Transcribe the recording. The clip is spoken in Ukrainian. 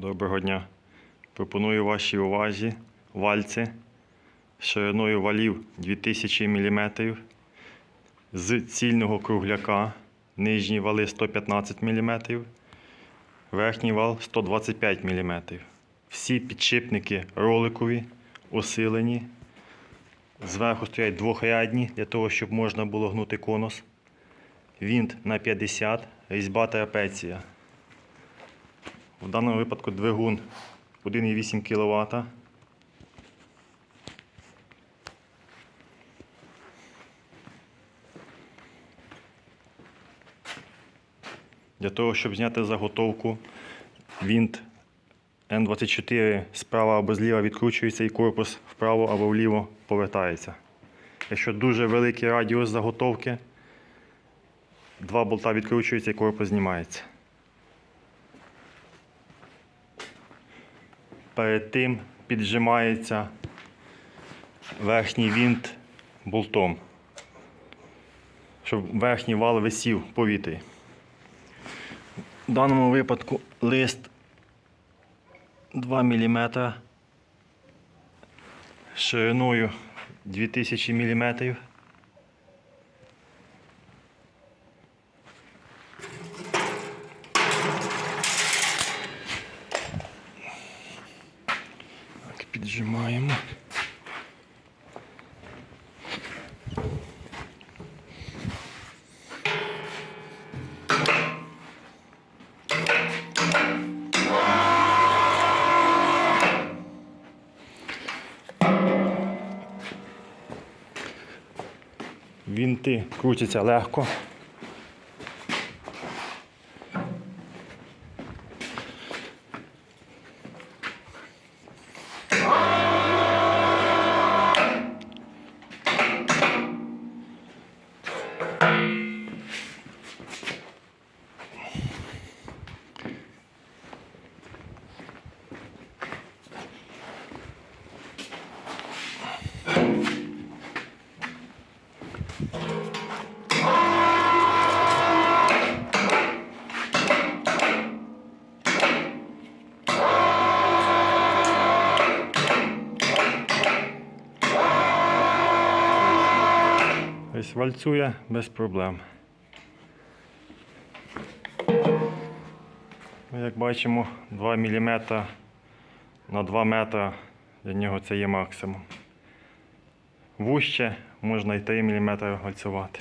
Доброго дня. Пропоную вашій увазі вальці шириною валів 2000 мм з цільного кругляка. Нижні вали 115 мм, верхній вал 125 мм. Всі підшипники роликові, осилені. Зверху стоять двохрядні для того, щоб можна було гнути конус. Вінт на 50, різьба трапеція. В даному випадку двигун 1,8 кВт. Для того, щоб зняти заготовку, вінт Н24 справа або зліва відкручується і корпус вправо або вліво повертається. Якщо дуже великий радіус заготовки, два болта відкручуються і корпус знімається. Перед тим піджимається верхній вінт болтом, щоб верхній вал висів повітрі. В даному випадку лист 2 мм шириною 2000 мм. Так, піджимаємо. Вінти крутяться легко. Ось вальцює без проблем. Як бачимо, 2 мм на 2 метра для нього це є максимум. Вуще можна і 3 мм вальцювати.